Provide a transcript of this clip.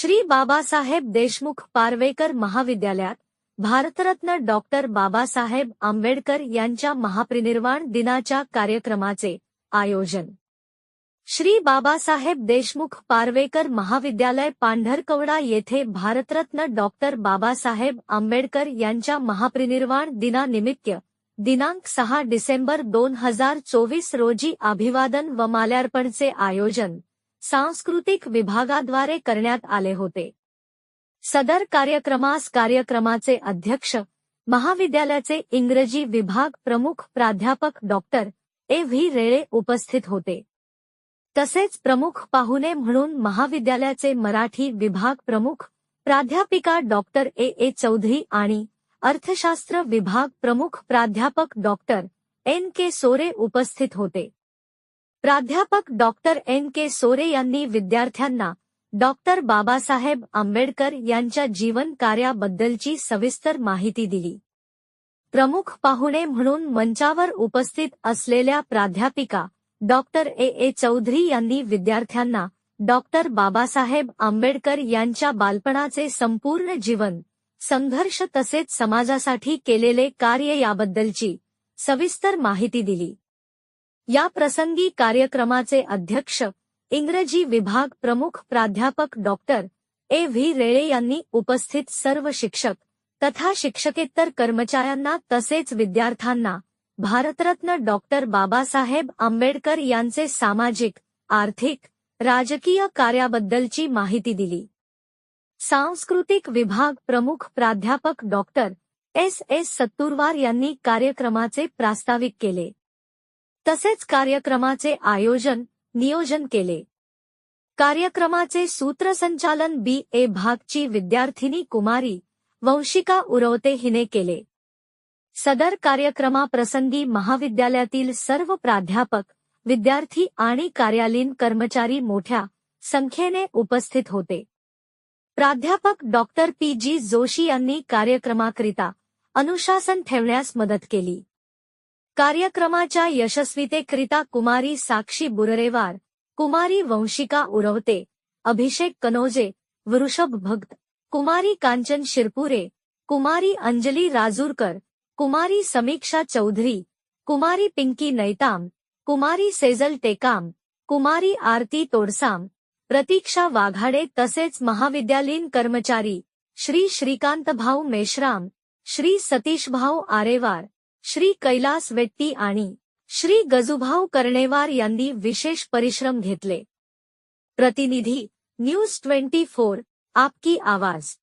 श्री बाबासाहेब देशमुख पारवेकर महाविद्यालयात भारतरत्न डॉक्टर बाबासाहेब आंबेडकर यांच्या महापरिनिर्वाण दिनाच्या कार्यक्रमाचे आयोजन. श्री बाबासाहेब देशमुख पारवेकर महाविद्यालय पांढरकवडा येथे भारतरत्न डॉक्टर बाबासाहेब आंबेडकर यांच्या महापरिनिर्वाण दिनानिमित्त दिनांक सहा डिसेंबर दोन हजार चोवीस रोजी अभिवादन व माल्यार्पणचे आयोजन सांस्कृतिक विभागाद्वारे करण्यात आले होते. सदर कार्यक्रमास कार्यक्रमाचे अध्यक्ष महाविद्यालयाचे इंग्रजी विभाग प्रमुख प्राध्यापक डॉक्टर ए. व्ही. रेळे उपस्थित होते. तसेच प्रमुख पाहुणे म्हणून महाविद्यालयाचे मराठी विभाग प्रमुख प्राध्यापिका डॉक्टर ए. ए. चौधरी आणि अर्थशास्त्र विभाग प्रमुख प्राध्यापक डॉक्टर एन. के. सोरे उपस्थित होते. प्राध्यापक डॉक्टर एन के सोरे यांनी विद्यार्थ्यांना डॉक्टर बाबासाहेब आंबेडकर यांच्या जीवन कार्याबद्दलची सविस्तर माहिती दिली. प्रमुख पाहुणे म्हणून मंचावर उपस्थित असलेल्या प्राध्यापिका डॉक्टर ए ए चौधरी यांनी विद्यार्थ्यांना डॉक्टर बाबासाहेब आंबेडकर यांच्या बालपणाचे संपूर्ण जीवन संघर्ष तसेच समाजासाठी केलेले कार्य याबद्दलची सविस्तर माहिती दिली. या प्रसंगी कार्यक्रमाचे अध्यक्ष इंग्रजी विभाग प्रमुख प्राध्यापक डॉक्टर ए. व्ही. रेळे यांनी उपस्थित सर्व शिक्षक तथा शिक्षकेतर कर्मचाऱ्यांना तसेच विद्यार्थ्यांना भारतरत्न डॉक्टर बाबासाहेब आंबेडकर यांचे सामाजिक आर्थिक राजकीय कार्याबद्दलची माहिती दिली. सांस्कृतिक विभाग प्रमुख प्राध्यापक डॉक्टर एस. एस. सत्तुरवार यांनी कार्यक्रमाचे प्रास्ताविक केले. तसेच कार्यक्रमाचे आयोजन नियोजन केले. कार्यक्रमाचे सूत्रसंचालन बी. ए. भागची विद्यार्थिनी कुमारी वंशिका उरवते हिने केले. सदर कार्यक्रमाप्रसंगी महाविद्यालयातील सर्व प्राध्यापक विद्यार्थी आणि कार्यालयीन कर्मचारी मोठ्या संख्येने उपस्थित होते. प्राध्यापक डॉक्टर पी. जी. जोशी यांनी कार्यक्रमाकरिता अनुशासन ठेवण्यास मदत केली. कार्यक्रमाच्या यशस्वीतेकरिता कुमारी साक्षी बुररेवार कुमारी वंशिका उरवते अभिषेक कनोजे वृषभ भक्त कुमारी कांचन शिरपुरे कुमारी अंजली राजूरकर कुमारी समीक्षा चौधरी कुमारी पिंकी नैताम कुमारी सेजल टेकाम कुमारी आरती तोडसाम प्रतीक्षा वाघाडे तसेच महाविद्यालयीन कर्मचारी श्री श्रीकांतभाऊ मेश्राम श्री सतीशभाऊ आरेवार श्री कैलास वेट्टी आणि श्री गजुभाव कर्णेवार यांनी विशेष परिश्रम घेतले. प्रतिनिधी, न्यूज़ ट्वेंटी फोर, आपकी आवाज़.